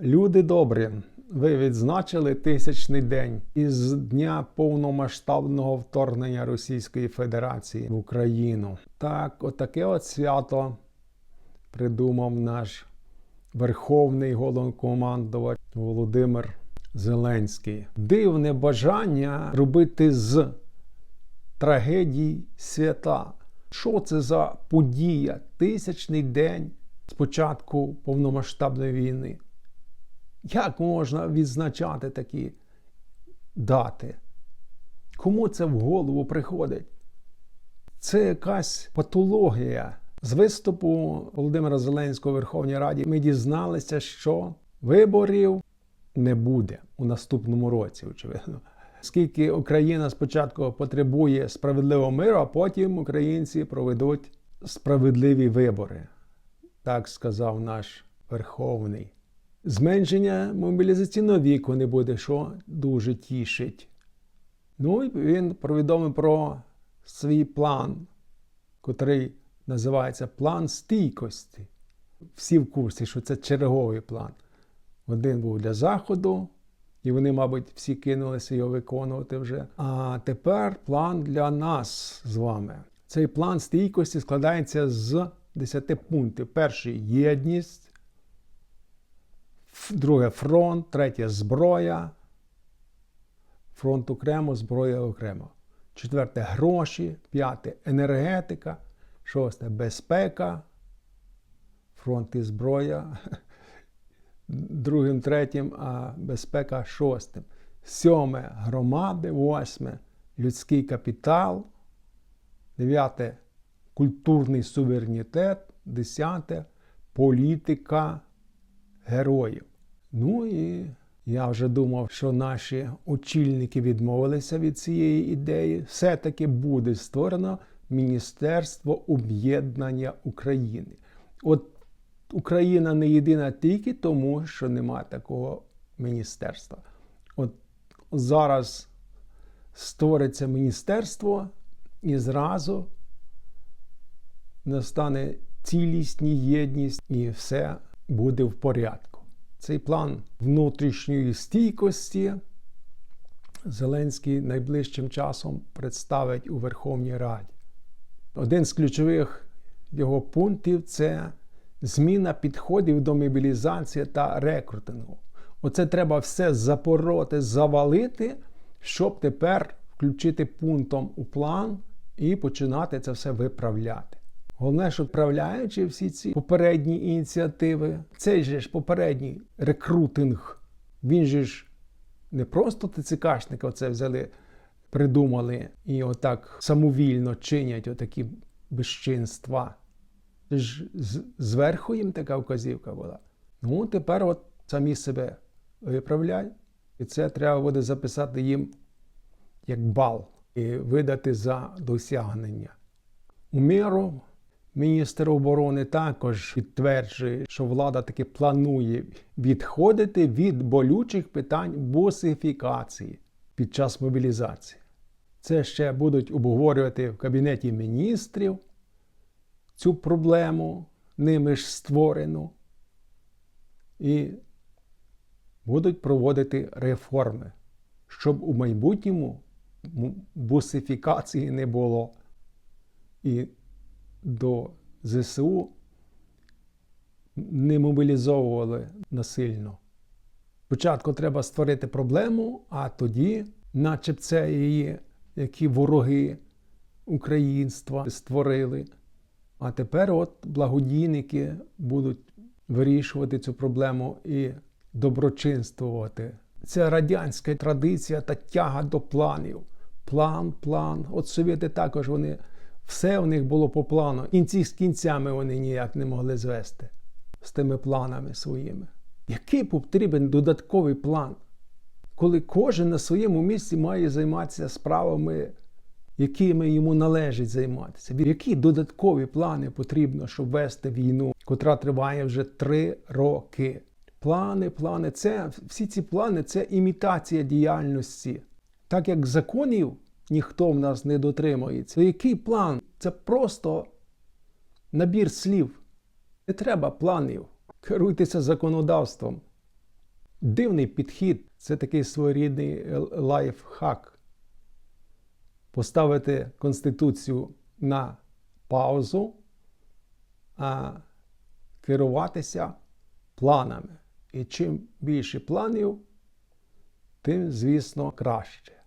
Люди добрі, ви відзначили тисячний день із дня повномасштабного вторгнення Російської Федерації в Україну. Так, отаке от свято придумав наш верховний головнокомандувач Володимир Зеленський. Дивне бажання робити з трагедій свята. Що це за подія? Тисячний день з початку повномасштабної війни. Як можна відзначати такі дати? Кому це в голову приходить? Це якась патологія. З виступу Володимира Зеленського у Верховній Раді ми дізналися, що виборів не буде у наступному році, очевидно. Скільки Україна спочатку потребує справедливого миру, а потім українці проведуть справедливі вибори, так сказав наш Верховний. Зменшення мобілізаційного віку не буде, що дуже тішить. Ну і він повідомив про свій план, котрий називається план стійкості. Всі в курсі, що це черговий план. Один був для Заходу, і вони, мабуть, всі кинулися його виконувати вже. А тепер план для нас з вами. Цей план стійкості складається з 10 пунктів. Перший єдність. Друге фронт, третє зброя. Фронт окремо, зброя окремо. Четверте гроші, п'яте енергетика, шосте безпека, фронт і зброя. Другим, третім, а безпека шостим. Сьоме громади, восьме людський капітал. Дев'яте культурний суверенітет. Десяте політика героїв. Ну і я вже думав, що наші очільники відмовилися від цієї ідеї. Все-таки буде створено Міністерство об'єднання України. От Україна не єдина тільки тому, що нема такого міністерства. От зараз створиться міністерство і зразу настане цілість, єдність, і все буде в порядку. Цей план внутрішньої стійкості Зеленський найближчим часом представить у Верховній Раді. Один з ключових його пунктів це зміна підходів до мобілізації та рекрутингу. Оце треба все запороти, завалити, щоб тепер включити пунктом у план і починати це все виправляти. Головне, що вправляючи всі ці попередні ініціативи, цей же ж попередній рекрутинг, він же ж не просто ТЦКшники оце взяли, придумали і отак самовільно чинять отакі безчинства. Ж зверху їм така вказівка була. Ну, тепер от самі себе виправляй. І це треба буде записати їм як бал і видати за досягнення. У міру Міністр оборони також підтверджує, що влада таки планує відходити від болючих питань босифікації під час мобілізації. Це ще будуть обговорювати в Кабінеті міністрів цю проблему, ними ж створену, і будуть проводити реформи, щоб у майбутньому бусифікації не було. І до ЗСУ не мобілізовували насильно. Спочатку треба створити проблему, а тоді, наче це її, які вороги українства створили. А тепер от благодійники будуть вирішувати цю проблему і доброчинствувати. Це радянська традиція та тяга до планів. План, план. От совєти також вони. Все у них було по плану. Кінці з кінцями вони ніяк не могли звести з тими планами своїми. Який потрібен додатковий план, коли кожен на своєму місці має займатися справами, якими йому належить займатися? Які додаткові плани потрібно, щоб вести війну, котра триває вже три роки? Плани, плани, це всі ці плани це імітація діяльності. Так як законів ніхто в нас не дотримується. Який план? Це просто набір слів. Не треба планів. Керуйтеся законодавством. Дивний підхід це такий своєрідний лайфхак. Поставити Конституцію на паузу, а керуватися планами. І чим більше планів, тим, звісно, краще.